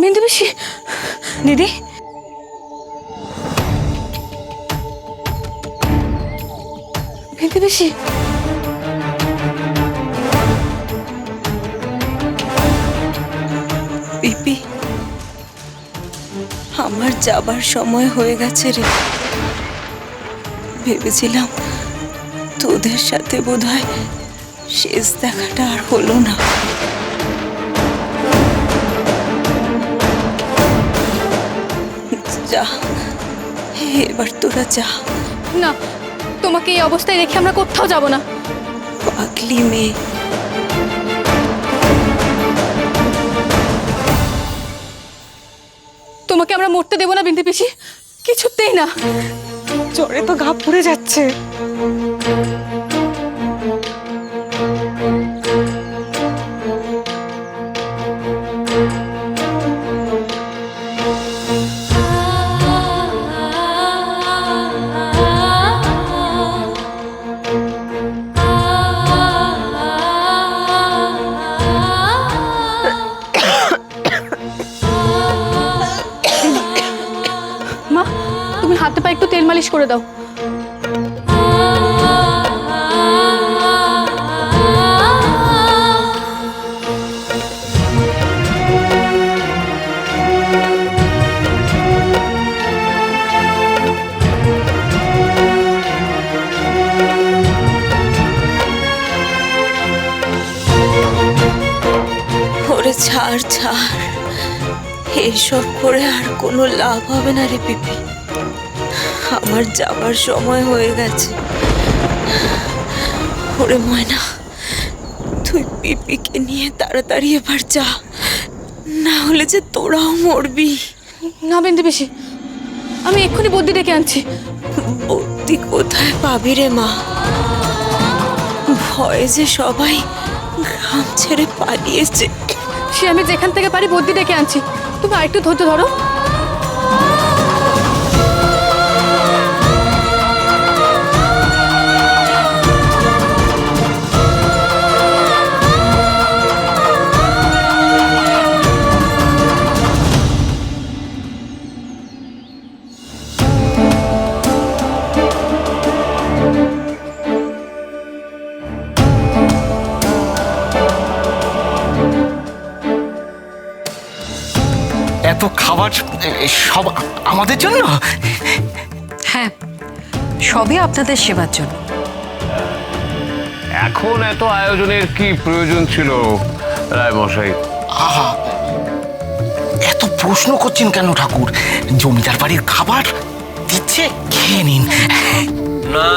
বিন্দু দিদি। বিন্দু বেশি পিপি, আমার যাবার সময় হয়ে গেছে রে। ভেবেছিলাম তোদের সাথে বোধহয় শেষ দেখাটা আর হলো না। যা। এবার তোরা যা। না তোমাকে এই অবস্থায় রেখে আমরা কোথাও যাব না। পাগলি মেয়ে। তোমাকে আমরা মরতে দেবো না বিন্দু পিসি। কিছুতেই না। জ্বরে তো গা পুড়ে যাচ্ছে। মালিশ করে দাও। ছাড় ছাড়। এইসব করে আর কোনো লাভ হবে না রে পিপি। আমার যাবার সময় হয়ে গেছে। ওরে ময়না তুই পিপিকে নিয়ে তাড়াতাড়ি এবার যা। না হলে যে তোরাও মরবি। না বিন্দু বেশি আমি এক্ষুনি বদ্যি ডেকে আনছি। বদ্যি কোথায় পাবি রে মা? ভয়ে যে সবাই গ্রাম ছেড়ে পালিয়েছে। সে আমি যেখান থেকে পারি বদ্যি ডেকে আনছি। তুমি আরেকটু ধৈর্য ধরো। এত খাবার সব আমাদের জন্য? হ্যাঁ সবই আপনাদের সেবার জন্য। এখন এত আয়োজনের কি প্রয়োজন ছিল রায়মশাই? আহা এত প্রশ্ন করছেন কেন ঠাকুর? জমিদার বাড়ির খাবার দিচ্ছে খেয়ে নিন। না।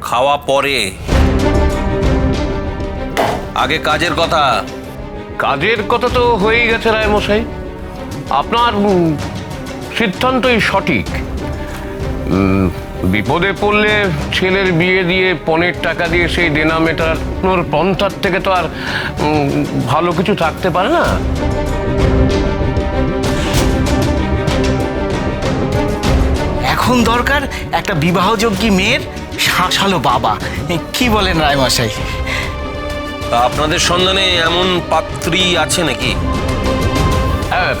খাওয়া পরে। আগে কাজের কথা। কাজের কথা তো হয়েই গেছে রায়মশাই। আপনার সিদ্ধান্তই সঠিক। বিপদে পড়লে ছেলের বিয়ে দিয়ে পনেরো টাকা দিয়ে সেই দেনা মেটানোর পন্থার থেকে তো আর ভালো কিছু থাকতে পারে না। এখন দরকার একটা বিবাহযোগ্যী মেয়ের শাসালো বাবা। কি বলেন রায়মশাই? তা আপনাদের সন্ধানে এমন পাত্রী আছে নাকি? হ্যাঁ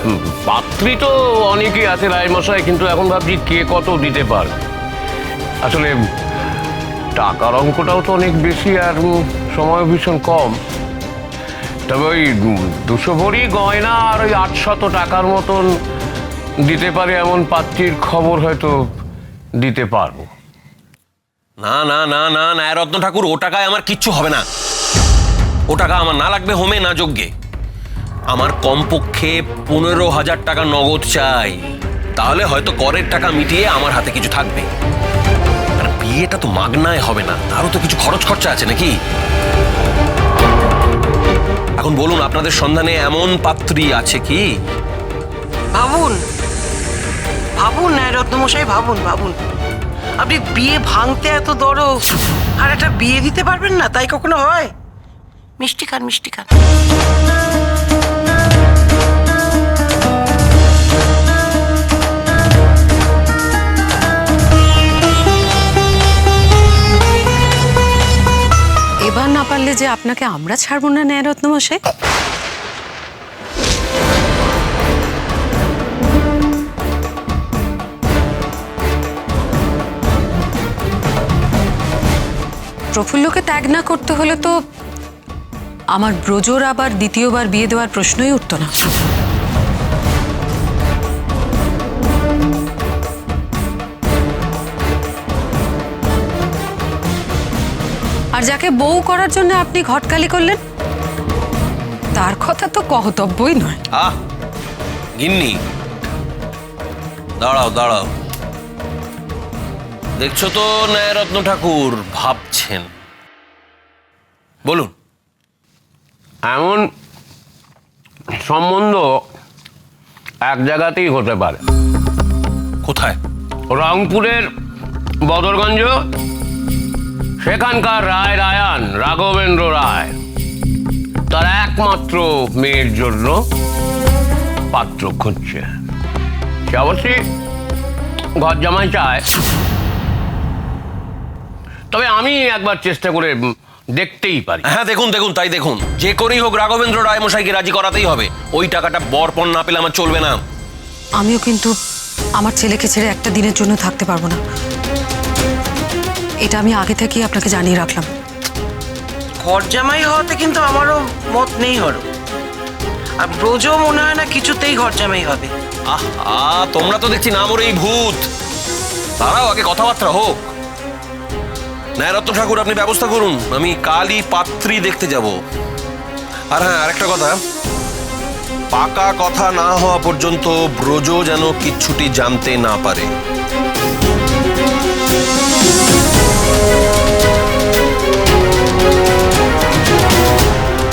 পাত্রী তো অনেকেই আছে রায়মশাই কিন্তু এখন ভাবছি কে কত দিতে পারে। আসলে টাকার অঙ্কটাও তো অনেক বেশি আর সময় ভীষণ কম। তবে ওই দুশো ভরি গয়না আর ওই আটশত টাকার মতন দিতে পারে এমন পাত্রীর খবর হয়তো দিতে পারব। না না না না না রত্ন ঠাকুর ও টাকায় আমার কিচ্ছু হবে না। ও টাকা আমার না লাগবে হোমে, না যজ্ঞে। আমার কমপক্ষে পনেরো হাজার টাকা নগদ চাই। তাহলে হয়তো করের টাকা মিটিয়ে আমার হাতে কিছু থাকবে। আর বিয়েটা তো মাগনায় হবে না, তারও তো কিছু খরচ খরচা আছে নাকি? এখন বলুন, আপনাদের সন্ধানে এমন পাত্রী আছে কি? ভাবুন। ভাবুন না রত্নমশাই ভাবুন ভাবুন। আপনি বিয়ে ভাঙতে এত দরো আর একটা বিয়ে দিতে পারবেন না, তাই কখনো হয়? মিষ্টি খান মিষ্টি খান। এবার না পারলে যে আপনাকে আমরা ছাড়বো না ন্যায়রত্ন মশাই প্রফুল্লকে ত্যাগ না করতে হলে তো আমার ব্রজর আবার দ্বিতীয়বার বিয়ে দেওয়ার প্রশ্নই উঠত না। আর যাকে বউ করার জন্য আপনি ঘটকালি করলেন, তার কথা তো কহতব্যই নয়। আহ, গিন্নি, দাঁড়াও দাঁড়াও। দেখছ তো ন্যায়রত্ন ঠাকুর, ভাবছেন। বলুন। এমন সম্বন্ধ এক জায়গাতেই হতে পারে। কোথায়? রংপুরের বদরগঞ্জ সেখানকার রায় রায়ান রাঘবেন্দ্র রায়। তার একমাত্র মেয়ের জন্য পাত্র খুঁজছে। সে অবশ্যই ঘর জামাই চায়। তবে আমি একবার চেষ্টা করে দেখতেই পারি। হ্যাঁ দেখুন দেখুন তাই দেখুন। যে করেই হোক রাঘবেন্দ্র রায় মশাইকে রাজি করাতেই হবে। ওই টাকাটা বরপণ না পেলে আমার চলবে না। আমিও কিন্তু আমার ছেলেকে ছেড়ে একটা দিনের জন্য থাকতে পারব না। এটা আমি আগে থেকেই আপনাকে জানিয়ে রাখলাম। ঘর জামাই হওয়াতে কিন্তু আমারও মত নেই হরো। আর ব্রজও মনে হয় না কিছুতেই ঘর জামাই হবে। আহা তোমরা তো দেখছি নামরেই ভূত। তারাও আগে কথাবার্তা হোক। ন্যায়রত্ন ঠাকুর, আপনি ব্যবস্থা করুন। আমি কালই পাত্রী দেখতে যাব। আর হ্যাঁ আরেকটা কথা। পাকা কথা না হওয়া পর্যন্ত ব্রজ যেন কিচ্ছুটি জানতে না পারে।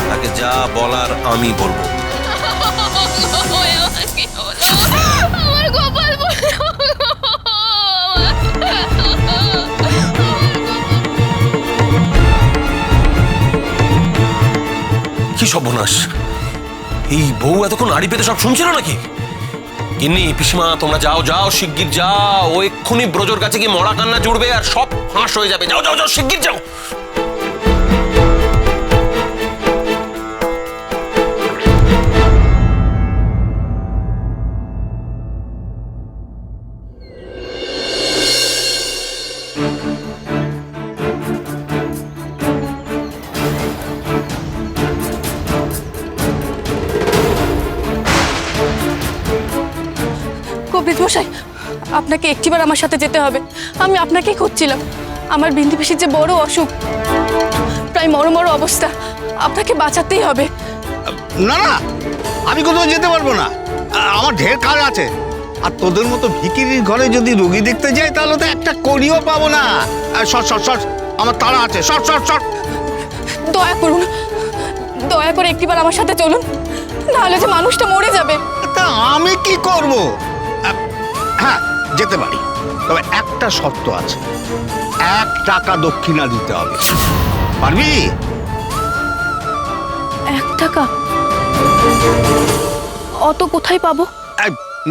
তাকে যা বলার আমি বলব। সর্বনাশ। এই বউ এতক্ষণ আড়ি পেতে সব শুনছিল নাকি? গিন্নি, পিসিমা, তোমরা যাও যাও, শিগগির যাও, ও এক্ষুনি ব্রজর কাছে গিয়ে মরা কান্না জুড়বে আর সব ফাঁস হয়ে যাবে। যাও যাও যাও, শিগগির যাও। আপনাকে একটিবার আমার সাথে যেতে হবে। আমি আপনাকেই খুঁজছিলাম। আমার বিন্দি পিসির যে বড় অসুখ প্রায় মরো মরো অবস্থা আপনাকে বাঁচাতেই হবে। না না আমি কোথাও যেতে পারব না। আমার ঢের কাজ আছে। আর তোদের মতো ভিকিরির ঘরে যদি রোগী দেখতে যাই তাহলে তো একটা করিও পাবো না। শর্ট শর্ট শর্ট আমার তাড়া আছে। শর্ট শর্ট শর্ট দয়া করুন। দয়া করে একটিবার আমার সাথে চলুন। নাহলে যে মানুষটা মরে যাবে। তা আমি কি করব? হ্যাঁ যেতে পারি। তবে একটা শর্ত আছে। এক টাকা দক্ষিণা দিতে হবে। পারবি? এক টাকা? অত কোথায় পাবো?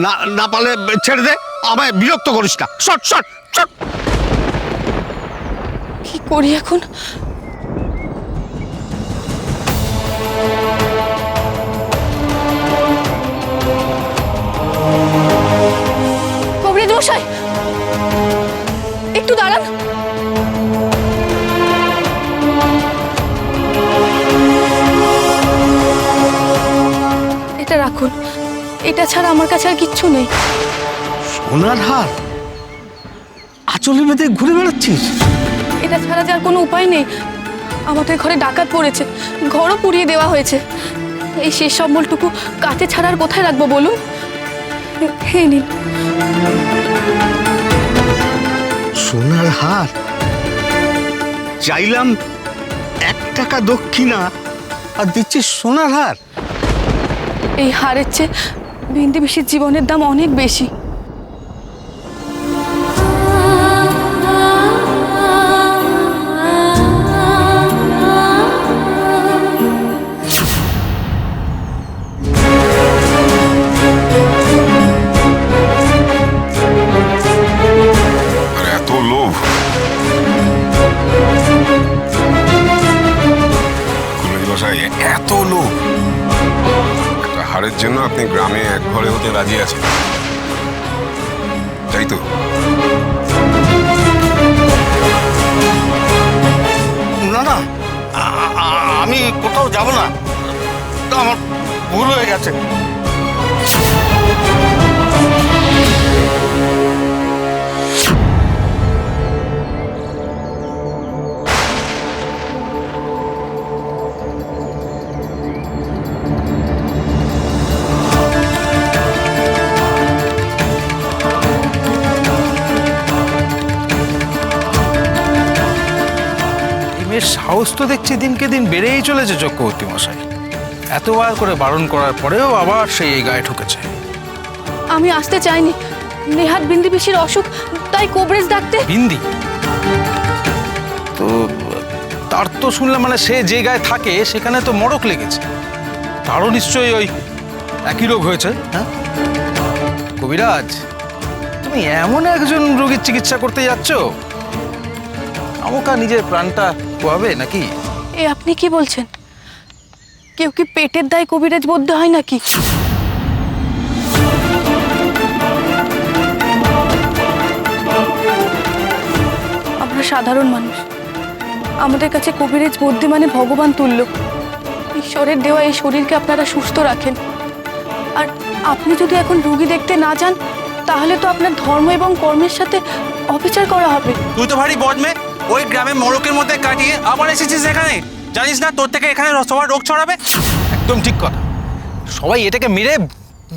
না না পারলে ছেড়ে দে। আমায় বিরক্ত করিস না। শর্ট শর্ট শর্ট কি করি এখন? মশাই! একটু দাঁড়ান। এটা রাখুন। এটা ছাড়া আমার কাছে আর কিচ্ছু নেই। সোনার হার? আচলে বেঁধে ঘুরে বেড়াচ্ছিস? এটা ছাড়া যার কোনো উপায় নেই। আমাদের ঘরে ডাকাত পড়েছে। ঘরও পুড়িয়ে দেওয়া হয়েছে। এই শেষ সম্বলটুকু কাছে ছাড়া আর কোথায় রাখব বলুন? নিন। সোনার হার? চাইলাম এক টাকা দক্ষিণা আর দিচ্ছে সোনার হার। এই হারের চেয়ে বিন্দি বেশির জীবনের দাম অনেক বেশি। সাহস তো দেখছি দিনকে দিন বেড়েই চলেছে চক্রবর্তী মশাই। এতবার করে বারণ করার পরেও আবার সেই এই গায়ে ঢুকেছে। আমি আসতে চাইনি। নেহাত বিন্দি পিসির অসুখ তাই কোবরেজ ডাকতে। বিন্দি? তো তার তো শুনলাম মানে সে যে গায়ে থাকে সেখানে তো মরক লেগেছে। তারও নিশ্চয়ই ওই একই রোগ হয়েছে হ্যাঁ? কবিরাজ তুমি এমন একজন রোগীর চিকিৎসা করতে যাচ্ছ? আমকা নিজের প্রাণটা খোয়াবে নাকি? এ আপনি কি বলছেন? কেউ কি পেটের দায় কবিরাজ বদ্ধ হয় নাকি? আমরা সাধারণ মানুষ। আমাদের কাছে কবিরাজ বদ্যি মানে ভগবান তুল্য। ঈশ্বরের দেওয়া এই শরীরকে আপনারা সুস্থ রাখেন। আর আপনি যদি এখন রুগী দেখতে না যান তাহলে তো আপনার ধর্ম এবং কর্মের সাথে অবিচার করা হবে। তুই তো ভারী বদমে ওই গ্রামে মরকের মধ্যে কাটিয়ে আবার এসেছিস এখানে? জানিস না তোর থেকে এখানে সবার রোগ ছড়াবে? একদম ঠিক কথা। সবাই এটাকে মেরে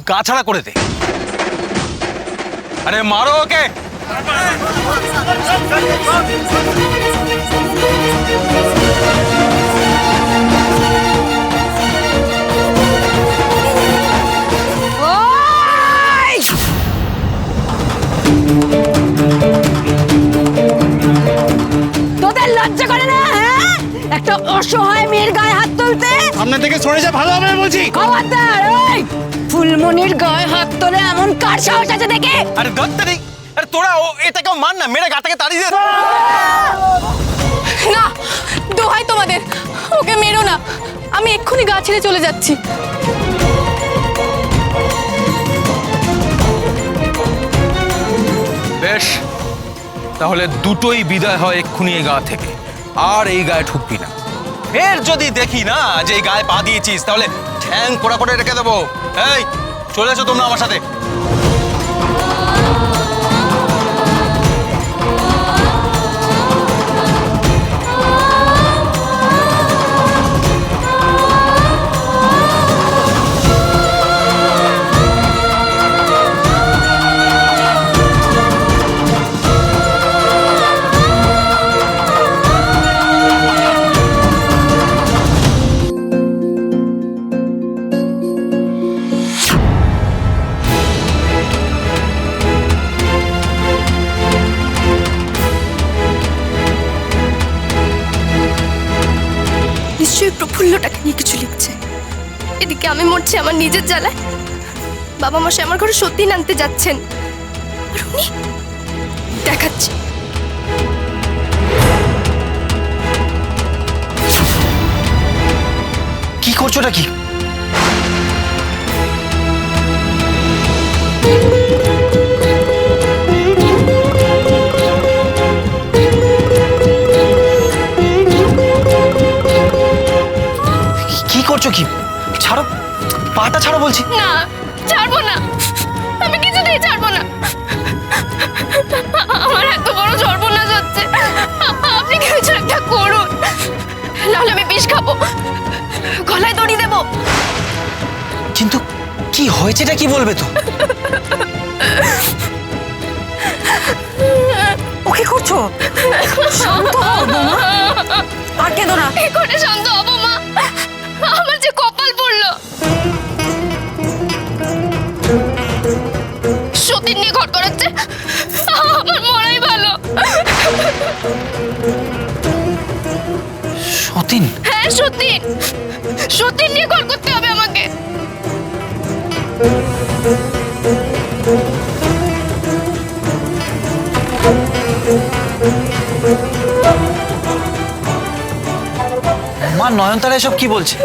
গা ছাড়া করে দে। আরে মারো ওকে! একটা অসহায় মেয়ের গায়ে হাত তুলতে? সামনে থেকে সরে যা ভালো হবে বলছি। খবরদার ওই ফুলমনির গায়ে হাত তোলে এমন কার সাহস আছে দেখে? আরে দত্ত নেই। আরে তোরা ও এটাকেও মান না মেরে গা থেকে তাড়িয়ে দে। না দোহাই তোমাদের। ওকে মেরো না। আমি এক্ষুনি গা ছেড়ে চলে যাচ্ছি। বেশ তাহলে দুটোই বিদায় হয় এক্ষুনি এই গা থেকে। আর এই গায়ে ঠুকবি না। ফের যদি দেখি না যে এই গায়ে পা দিয়েছিস, তাহলে ঠ্যাং পোড়া করে রেখে দেবো। এই, চলে তোমরা আমার সাথে। নিজের জ্বালায়? বাবা মশাই আমার ঘরে সত্যি নামতে যাচ্ছেন। উনি দেখাচ্ছে। কি করছোটা কি কি করছ কি? ছাড়ো। পাটা ছাড়ো বলছি। না ছাড়বো না। আমি কিছুতেই ছাড়বো না। আমার এত বড় সর্বনাশ হচ্ছে আপনি কিছু একটা করুন। নাহলে আমি বিষ খাব। গলায় দড়ি দেবো। কিন্তু কি হয়েছেটা কি বলবে তো? ও কি করছ? শান্ত হও বৌমা। আর কেঁদো না। কি করে শান্ত সতীন নিয়ে কল করতে হবে আমাকে। মা, নয়নতারা এসব কি বলছে?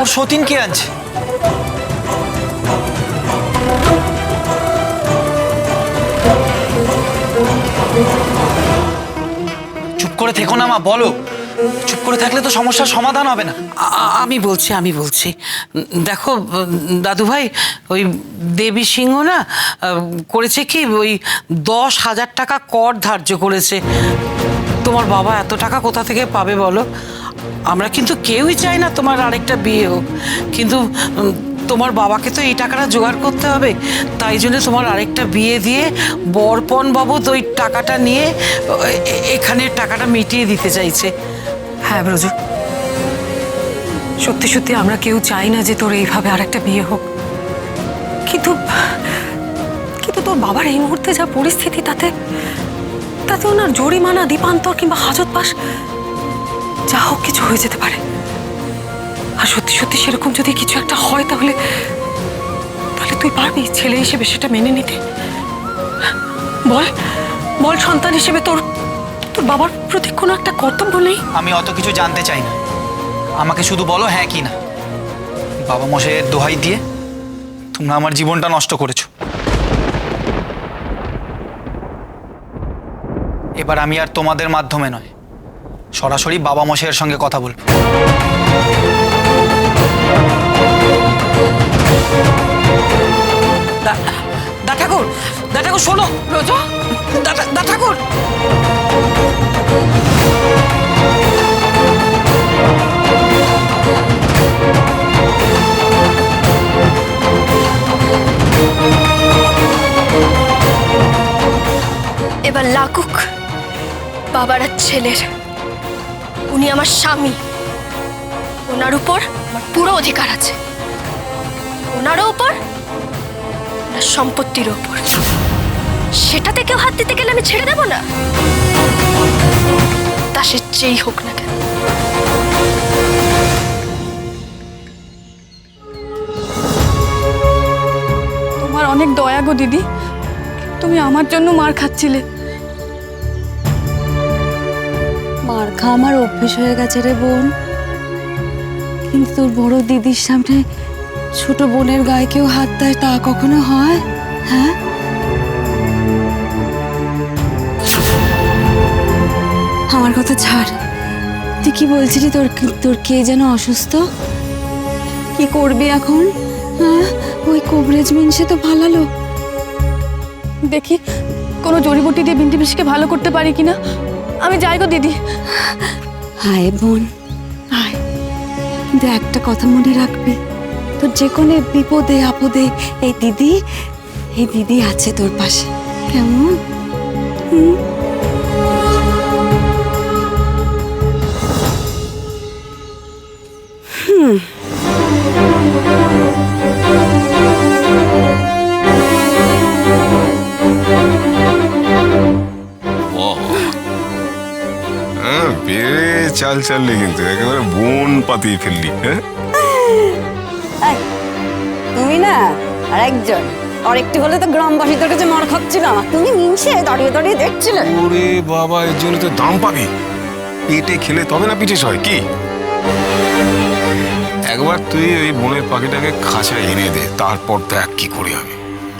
ওর সতীন কে আনছে? চুপ করে থেকো না মা, বলো। চুপ করে থাকলে তো সমস্যার সমাধান হবে না। আমি বলছি আমি বলছি। দেখো, দাদু ভাই, ওই দেবী সিংহ না করেছে কি, ওই দশ হাজার টাকা কর ধার্য করেছে। তোমার বাবা এত টাকা কোথা থেকে পাবে বলো? আমরা কিন্তু কেউই চাই না তোমার আরেকটা বিয়ে হোক। কিন্তু তোমার বাবাকে তো এই টাকাটা জোগাড় করতে হবে। তাই জন্য তোমার আরেকটা বিয়ে দিয়ে বরপণ বাবদ ওই টাকাটা নিয়ে, এ- এ- এখানে টাকাটা মিটিয়ে দিতে চাইছে। হ্যাঁ ব্রজু। সত্যি সত্যি আমরা কেউ চাই না যে তোর এইভাবে আর একটা বিয়ে হোক। কিন্তু কিন্তু তোর বাবার এই মুহূর্তে যা পরিস্থিতি, তাতে তাতে ওনার জরিমানা, দীপান্তর কিংবা হাজত পাস, যা হোক কিছু হয়ে যেতে পারে। আর সত্যি সত্যি সেরকম যদি কিছু একটা হয়, তাহলে তাহলে তুই পারবি ছেলে হিসেবে সেটা মেনে নিতে। বল বল সন্তান হিসেবে তোর তোর বাবার প্রতি কোনো একটা কর্তব্য নেই? আমি অত কিছু জানতে চাই না। আমাকে শুধু বলো হ্যাঁ কি না। বাবা মশাইয়ের দোহাই দিয়ে তোমরা আমার জীবনটা নষ্ট করেছ। এবার আমি আর তোমাদের মাধ্যমে নয় সরাসরি বাবা মশাইয়ের সঙ্গে কথা বলব। দা দা ঠাকুর দা ঠাকুর শোনো। রোজা? দা ঠাকুর। এবার লাগুক বাবার আর ছেলের। উনি আমার স্বামী। ওনার উপর আমার পুরো অধিকার আছে। ওনারও উপর ওনার সম্পত্তির উপর সেটাতে কেউ হাত দিতে গেলে আমি ছেড়ে দেব না? তা সে যেই হোক না কেন। তোমার অনেক দয়া গো দিদি। তুমি আমার জন্য মার খাচ্ছিলে। মার খা আমার অভ্যেস হয়ে গেছে রে বোন। কিন্তু তোর বড় দিদির সামনে ছোট বোনের গায়ে কেউ হাত দেয় তা কখনো হয়? হ্যাঁ? আমার কথা ছাড়। তুই কি বলছিলি তোর তোর কে যেন অসুস্থ? কি করবি এখন? হ্যাঁ? ওই কোবরেজ মিনসে তো ভালালো দেখি কোনো জড়িবুটি দিয়ে বিন্দি পিসিকে ভালো করতে পারি কিনা? আমি যাই গো দিদি। হায় বোন। হায় কিন্তু একটা কথা মনে রাখবি। তোর যে কোনো বিপদে, আপদে, এই দিদি এই দিদি আছে তোর পাশে। কেমন? হ্যাঁ চাল চাললি কিন্তু, একেবারে বোন পাতিয়ে ফেললি হ্যাঁ? একজন আর একটি হলে তো গ্রামবাসী তোর কাছে মার খাচ্ছিল না। তুমি মিনসে দাঁড়িয়ে দাঁড়িয়ে দেখছিলে। ওরে বাবা এর জন্য তো দাম পাবি। পেটে খেলে তবে না পিঠে হয় কি? একবার তুই ওই বোনের পাখিটাকে খাঁচায় এনে দে তারপর দেখ কি করে হবে।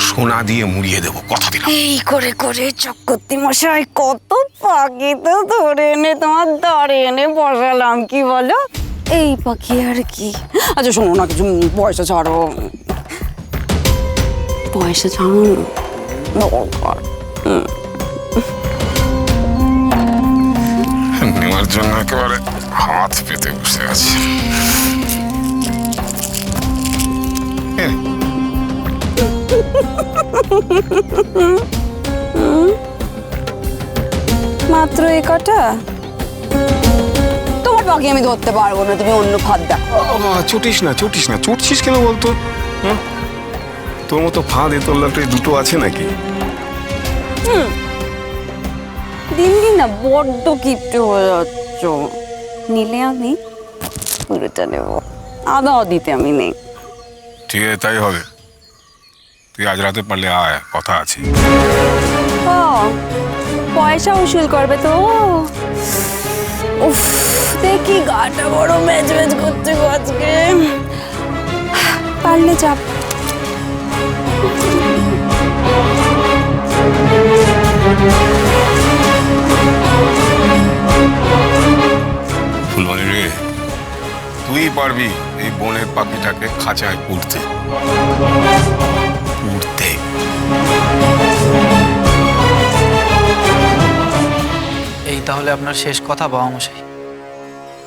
সোনা দিয়ে মুড়িয়ে দেবো কথা দিলাম। এই করে করে চক্রবর্তী মশাই কত পাখি তো ধরে এনে তোমার দাঁড়ে এনে বসালাম কি বলো? এই পাখি আর কি। আচ্ছা শোনো না কিছু পয়সা ছাড়ো। পয়সা ছাড়ো না দরকার। নেওয়ার জন্য একেবারে হাত পেতে বসে আছে। হ্যাঁ, মাত্র এ কটা? তোমার পাখি আমি ধরতে পারব না তুমি অন্য ফাঁদ দেখো। বাবা, না চটিস না। চটছিস কেন বলতো? হ্যাঁ? তোর মতো ফাঁদ এ তোর লাটে দুটো আছে নাকি। দিন দিন না বড্ড কিপটে হয়ে যাচ্ছ। নিলে আমি পুরোটা নেব। আদাও দিতে আমি নেই। ঠিক আছে তাই হবে। তুই আজ রাতে পারলে আয় কথা আছে। পয়সা উসুল করবে তো। উফ দেখি গাটা বড় ম্যাচ ম্যাচ করছে আজকে। পারলে চাপ ফুলমণি রে তুই পারবি এই বনের পাখিটাকে খাঁচায় পুড়তে। পুড়তে। এই তাহলে আপনার শেষ কথা বাবা মশাই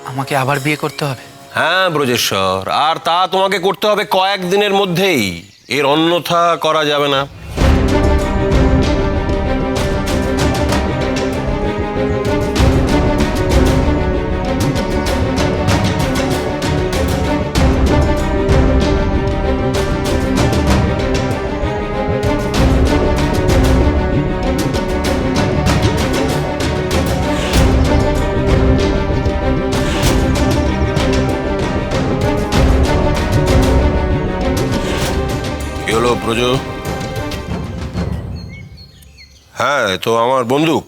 আমাকে আবার বিয়ে করতে হবে? হ্যাঁ ব্রজেশ্বর। আর তা তোমাকে করতে হবে কয়েকদিনের মধ্যেই। এর অন্যথা করা যাবে না। কি হ্যাঁ তো আমার বন্দুক।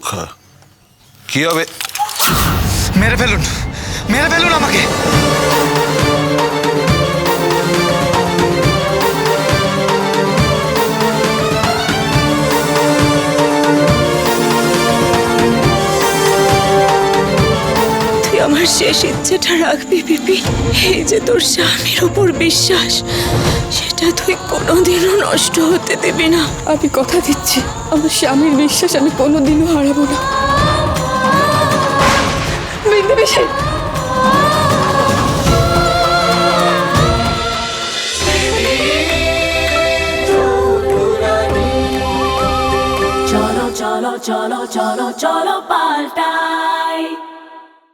কি হবে? মেরে ফেলুন। মেরে ফেলুন আমাকে। আমার শেষ ইচ্ছেটা রাখবি পিপি এই যে তোর স্বামীর ওপর বিশ্বাস সেটা তুই কোনোদিনও নষ্ট হতে দিবি না। আমি কথা দিচ্ছি আমার স্বামীর বিশ্বাস আমি কোনোদিনও হারাবো না। বিন্দু cholo, cholo, cholo, cholo, paltai.